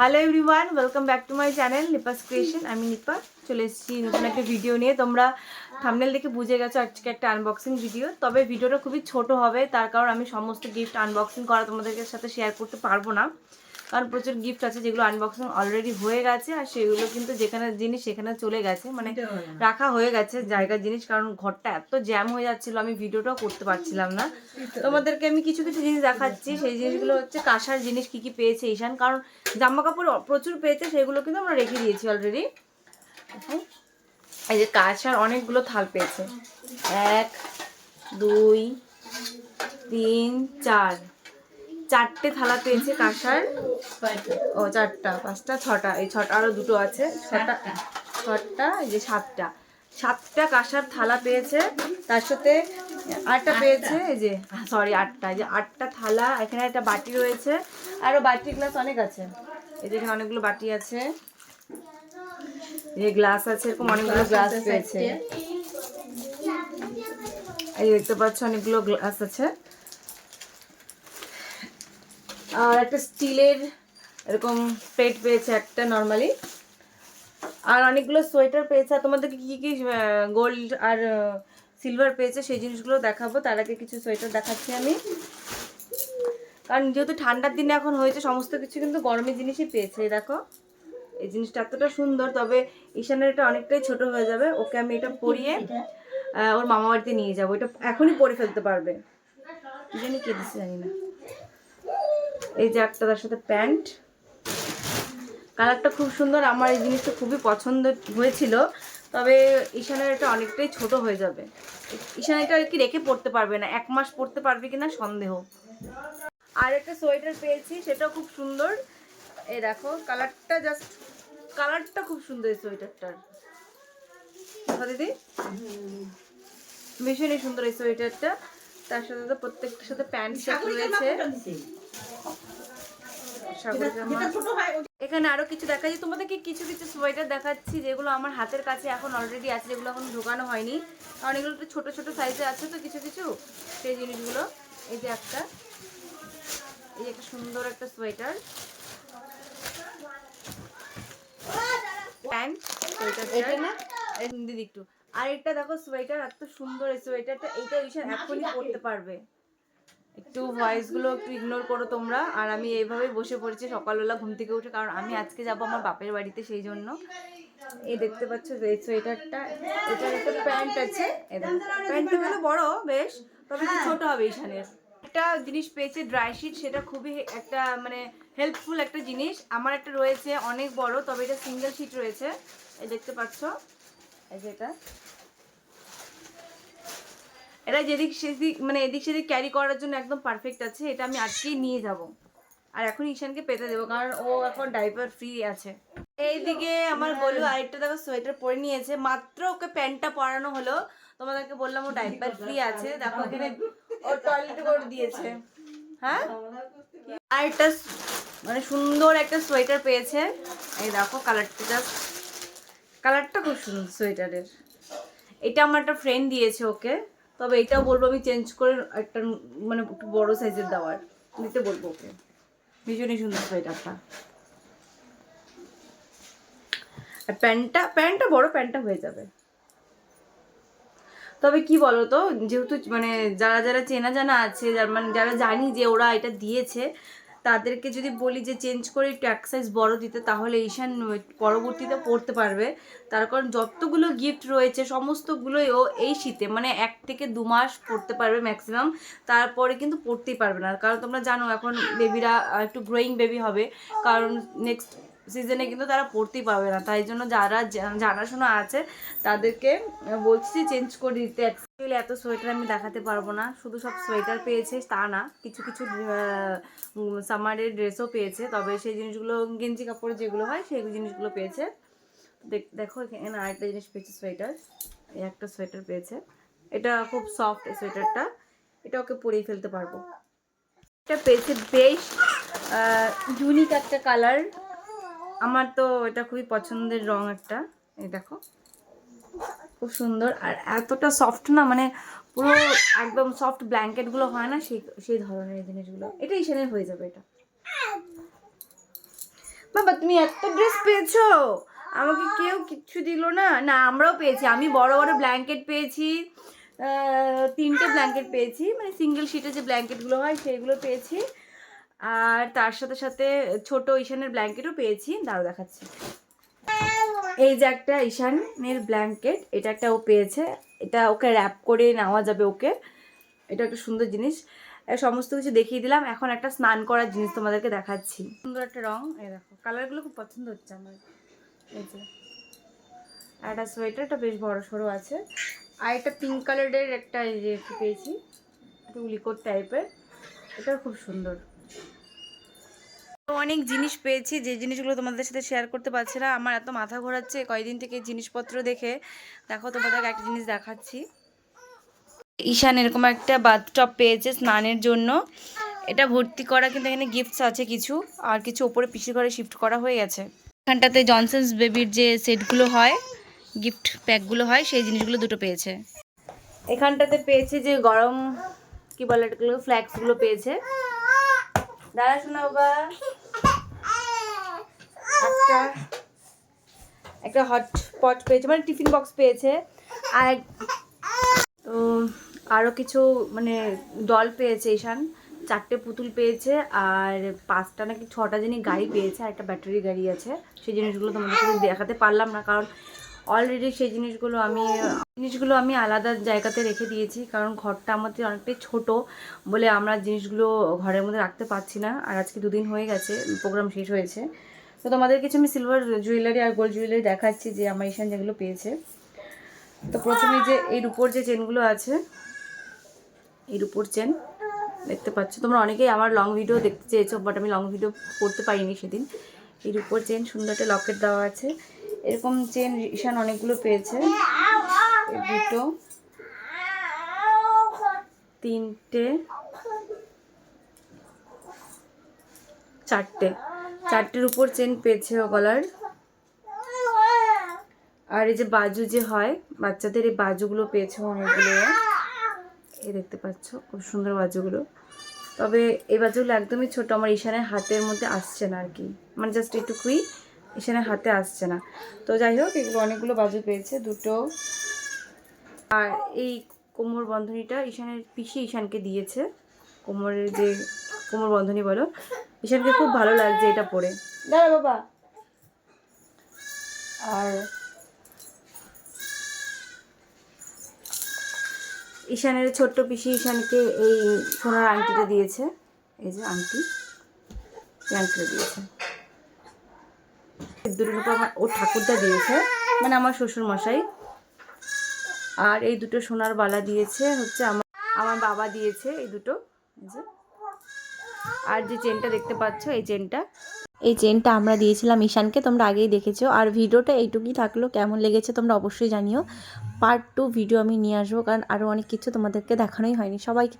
Hello everyone welcome back to my channel Nipa's creation আমি নিপা চলে এসেছি নতুন একটা ভিডিও নিয়ে। তোমরা থামনেল দেখে বুঝে গেছো আজকে একটা আনবক্সিং ভিডিও তবে ভিডিওটা খুবই ছোট হবে, তার কারণ আমি সমস্ত গিফট আনবক্সিং করা তোমাদের সাথে শেয়ার করতে পারব না। কারণ প্রচুর গিফট আছে যেগুলো আনবক্সিং অলরেডি হয়ে গেছে আর সেগুলো কিন্তু যেখানে জিনিস সেখানে চলে গেছে। মানে রাখা হয়ে গেছে জায়গার জিনিস কারণ ঘরটা এত জ্যাম হয়ে যাচ্ছিল আমি ভিডিওটাও করতে পারছিলাম না। তোমাদেরকে আমি কিছু কিছু জিনিস দেখাচ্ছি সেই জিনিসগুলো হচ্ছে কাঁসার জিনিস কি কি পেয়েছে ঈশান কারণ জামা কাপড় প্রচুর পেয়েছে সেগুলো কিন্তু আমরা রেখে দিয়েছি অলরেডি এই যে কাঁসার অনেকগুলো থাল পেয়েছে। এক দুই তিন চার। চারটে থালা পেয়েছে কাঁসার। ও চারটা পাঁচটা ছটা এই ছটা আরও দুটো আছে। ছটা ছটা এই যে সাতটা। সাতটা কাঁসার থালা পেয়েছে তার সাথে আটটা পেয়েছে এই যে সরি আটটা এই যে আটটা থালা এখানে একটা বাটি রয়েছে আরও বাটি গ্লাস অনেক আছে। এই যে এখানে অনেকগুলো বাটি আছে। এই গ্লাস আছে এরকম অনেকগুলো গ্লাস পেয়েছে। এই দেখতে পাচ্ছ অনেকগুলো গ্লাস আছে। আর একটা স্টিলের এরকম প্লেট পেয়েছে একটা নর্মালি আর অনেকগুলো সোয়েটার পেয়েছে। আর তোমাদেরকে কী কী গোল্ড আর সিলভার পেয়েছে সেই জিনিসগুলো দেখাবো। তার আগে কিছু সোয়েটার দেখাচ্ছি আমি। কারণ যেহেতু ঠান্ডার দিনে এখন হয়েছে সমস্ত কিছু, কিন্তু গরমের জিনিসই পেয়েছে দেখো। এই জিনিসটা এতটা সুন্দর, তবে ঈশানের এটা অনেকটাই ছোট হয়ে যাবে। ওকে আমি এটা পরিয়ে ওর মামা বাড়িতে নিয়ে যাব। এটা এখনই পরে ফেলতে পারবে। জানি কে দিচ্ছে জানি না। এই যে একটা তার সাথে প্যান্ট। কালারটা খুব সুন্দর আমার এই জিনিসটা খুবই পছন্দ হয়েছিল। তবে ঈশানের এটা অনেকটাই ছোট হয়ে যাবে। ঈশান এটা আর কি রেখে পড়তে পারবে না এক মাস পড়তে পারবে কিনা সন্দেহ। আর একটা সোয়েটার পেয়েছি সেটাও খুব সুন্দর। এ দেখো কালারটা জাস্ট কালারটা খুব সুন্দর এই সোয়েটারটার। দিদি। ভীষণই সুন্দর এই সোয়েটারটা। তার সাথে তো প্রত্যেকটার সাথে প্যান্ট সেট রয়েছে। এখানে আরও কিছু দেখা যায় তোমাদেরকে কিছু কিছু সোয়েটার দেখাচ্ছি যেগুলো আমার হাতের কাছে এখন অলরেডি আছে যেগুলো এখন ঢোকানো হয়নি। কারণ এগুলো একটু ছোট ছোট সাইজে আছে তো কিছু কিছু সেই জিনিসগুলো এই যে একটা এই যে একটা সুন্দর একটা সোয়েটার। প্যান্ট সোয়েটার না? দিদি একটু। আর একটা দেখো সোয়েটার এত সুন্দর এই সোয়েটারটা। এইটা ঈশান এখনই পরতে পারবে। একটু ভয়েসগুলো একটু ইগনোর করো তোমরা। আর আমি এইভাবেই বসে পড়েছি সকালবেলা ঘুম থেকে উঠে, কারণ আমি আজকে যাব আমার বাপের বাড়িতে সেই জন্য। এই দেখতে পাচ্ছ এই সোয়েটারটা, এটার একটা প্যান্ট আছে। প্যান্টটা মানে বড়, বেশ, তবে ছোট হবে ঈশানের। একটা জিনিস পেয়েছে ড্রাই শিট সেটা খুবই একটা মানে হেল্পফুল একটা জিনিস। আমার একটা রয়েছে অনেক বড়, তবে এটা সিঙ্গেল শিট রয়েছে। এই দেখতে পাচ্ছ, এই যে এটা। এটা যেদিক সেদিক মানে এদিক সেদিক ক্যারি করার জন্য একদম পারফেক্ট আছে, এটা আমি আজকেই নিয়ে যাব। আর এখন ঈশানকে পেতে দেবো, কারণ ও এখন ডাইপার ফ্রি আছে। এইদিকে আমার গলু আরেকটা দেখো সোয়েটার পরে নিয়েছে, মাত্র ওকে প্যান্টটা পরানো হলো। তোমাদেরকে বললাম ও ডাইপার ফ্রি আছে, দেখো এখানে ও টয়লেট করে দিয়েছে। হ্যাঁ? আর একটা মানে সুন্দর একটা সোয়েটার পেয়েছে। এই দেখো কালারটা জাস্ট কালারটা খুব সুন্দর সোয়েটারের এটা আমার একটা ফ্রেন্ড দিয়েছে ওকে। তবে এটাও বলব আমি চেঞ্জ করে একটা মানে একটু বড় সাইজের দেওয়ার। নিতে বলব ওকে। ভীষণই সুন্দর সোয়েটারটা আর প্যান্টটা প্যান্টটা বড় প্যান্টটা হয়ে যাবে। তবে কি বলো তো যেহেতু মানে যারা যারা চেনা জানা আছে, যার মানে যারা জানি যে ওরা এটা দিয়েছে তাদেরকে যদি বলি যে চেঞ্জ করে একটু এক সাইজ বড় দিতে, তাহলে ঈশান পরবর্তীতে পড়তে পারবে। তার কারণ যতগুলো গিফট রয়েছে, সমস্তগুলোই ও এই শীতে মানে এক থেকে দু মাস পড়তে পারবে ম্যাক্সিমাম তারপরে কিন্তু পড়তেই পারবে না। কারণ তোমরা জানো, এখন বেবিরা একটু গ্রোয়িং বেবি হবে। কারণ নেক্সট সিজনে কিন্তু তারা পড়তেই পারবে না। তাই জন্য যারা জানাশোনা আছে, তাদেরকে বলছি চেঞ্জ করে দিতে অ্যাকচুয়ালি এত সোয়েটার আমি দেখাতে পারব না। শুধু সব সোয়েটার পেয়েছে, তা না, কিছু কিছু সামারের ড্রেসও পেয়েছে। তবে সেই জিনিসগুলো, গেঞ্জি কাপড় যেগুলো হয়, সেই জিনিসগুলো পেয়েছে। দেখ- এখানে আরেকটা জিনিস পেয়েছে সোয়েটার এই একটা সোয়েটার পেয়েছে। এটা খুব সফট সোয়েটারটা এটা ওকে পরিয়ে ফেলতে পারব। এটা পেয়েছে বেশ ইউনিক একটা কালার আমার তো এটা খুবই পছন্দের রং একটা। এই দেখো। খুব সুন্দর। আর এতটা সফট না মানে পুরো একদম সফট ব্ল্যাঙ্কেটগুলো হয় না, সেই সেই ধরনের জিনিসগুলো। এটা ঈশানের হয়ে যাবে এটা। বাবা, তুমি এত ড্রেস পেয়েছ! আমাকে কেউ কিচ্ছু দিল না। না, আমরাও পেয়েছি। আমি বড় বড় ব্ল্যাঙ্কেট পেয়েছি তিনটে ব্ল্যাঙ্কেট পেয়েছি। মানে সিঙ্গেল শিটের যে ব্ল্যাঙ্কেটগুলো হয়, সেইগুলো পেয়েছি। আর তার সাথে সাথে ছোট ঈশানের ব্ল্যাঙ্কেটও পেয়েছি। দাঁড়াও দেখাচ্ছি। এই যে একটা ঈশানের ব্ল্যাঙ্কেট এটা একটা ও পেয়েছে। এটা ওকে র্যাপ করে নেওয়া যাবে ওকে। এটা একটা সুন্দর জিনিস। সমস্ত কিছু দেখিয়ে দিলাম। এখন একটা স্নান করার জিনিস তোমাদেরকে দেখাচ্ছি। সুন্দর একটা রং, এই দেখো। কালারগুলো খুব পছন্দ হচ্ছে আমার। এই যে। একটা সোয়েটারটা বেশ বড় সড়ো আছে। আর একটা পিঙ্ক কালারের একটা পেয়েছি। একটু উলিকোট টাইপের এটা খুব সুন্দর। অনেক জিনিস পেয়েছি, যে জিনিসগুলো তোমাদের সাথে শেয়ার করতে পারছি না। আমার এত মাথা ঘোরাচ্ছে কয়দিন থেকে জিনিসপত্র দেখে। দেখো তোমাদেরকে একটা জিনিস দেখাচ্ছি। ঈশান এরকম একটা বাথটব পেয়েছে স্নানের জন্য। এটা ভর্তি করা কিন্তু এখানে গিফটস আছে কিছু, আর কিছু ওপরে পিসি ঘরে শিফট করা হয়ে গেছে। এখানটাতে জনসন্স বেবির যে সেটগুলো হয় গিফট প্যাকগুলো হয়, সেই জিনিসগুলো দুটো পেয়েছে। এখানটাতে পেয়েছে যে গরম, কি বলে এটাগুলো ফ্ল্যাক্সগুলো পেয়েছে। দাঁড়া শোনা বাবা একটা একটা হট পট পেয়েছে মানে টিফিন বক্স পেয়েছে। আর তো আরও কিছু মানে ডল পেয়েছে ঈশান। চারটে পুতুল পেয়েছে, আর পাঁচটা নাকি ছটা জিনিস গাড়ি পেয়েছে, আর একটা ব্যাটারি গাড়ি আছে। সেই জিনিসগুলো তোমাদের সাথে দেখাতে পারলাম না, কারণ অলরেডি সেই জিনিসগুলো আমি জিনিসগুলো আমি আলাদা জায়গাতে রেখে দিয়েছি, কারণ ঘরটা আমাদের অনেকটাই ছোট বলে আমরা জিনিসগুলো ঘরের মধ্যে রাখতে পারছি না। আর আজকে দুদিন হয়ে গেছে প্রোগ্রাম শেষ হয়েছে। তো তোমাদের কিছু আমি সিলভার জুয়েলারি আর গোল্ড জুয়েলারি দেখাচ্ছি যে আমার ঈশান যেগুলো পেয়েছে। তো প্রথমে যে এর উপর যে চেনগুলো আছে, এর উপর চেন দেখতে পাচ্ছ। তোমরা অনেকেই আমার লং ভিডিও দেখতে চেয়েছো বাট আমি লং ভিডিও করতে পারিনি সেদিন। এর উপর চেন সুন্দর একটা লকেট দেওয়া আছে। এরকম চেন ঈশান অনেকগুলো পেয়েছে। দুটো, তিনটে, চারটে। চারটের উপর চেন পেয়েছে ও গলার। আর এই যে বাজু যে হয়, বাচ্চাদের এই বাজুগুলো পেয়েছে অনেকগুলো। এই দেখতে পাচ্ছ, খুব সুন্দর বাজুগুলো। তবে এই বাজুগুলো একদমই ছোট, আমার ঈশানের হাতের মধ্যে আসছে না আর কি। মানে জাস্ট এটুকুই ঈশানের হাতে আসছে না। তো যাই হোক, এগুলো অনেকগুলো বাজু পেয়েছে, দুটো। আর এই কোমর বন্ধনীটা ঈশানের পিসি ঈশানকে দিয়েছে। কোমরের যে কোমর বন্ধনী বলো, ঈশানকে খুব ভালো লাগছে এটা পরে। দাঁড়া বাবা। আর ঈশানের ছোট্ট পিসি ঈশানকে এই সোনার আংটিটা দিয়েছে। এই যে আংটি আংটিটা দিয়েছে। এই দুটো দুটো আমার ওর ঠাকুরদা দিয়েছে মানে আমার শ্বশুর মশাই আর এই দুটো সোনার বালা দিয়েছে, হচ্ছে আমার আমার বাবা দিয়েছে এই দুটো আর যে চেনটা দেখতে পাচ্ছ, এই চেনটা। এই চেনটা আমরা দিয়েছিলাম ঈশানকে, তোমরা আগেই দেখেছ। আর ভিডিওটা এইটুকুই থাকল, কেমন লেগেছে তোমরা অবশ্যই জানিও। পার্ট টু ভিডিও আমি নিয়ে আসব, কারণ আরও অনেক কিছু তোমাদেরকে দেখানোই হয়নি। সবাইকে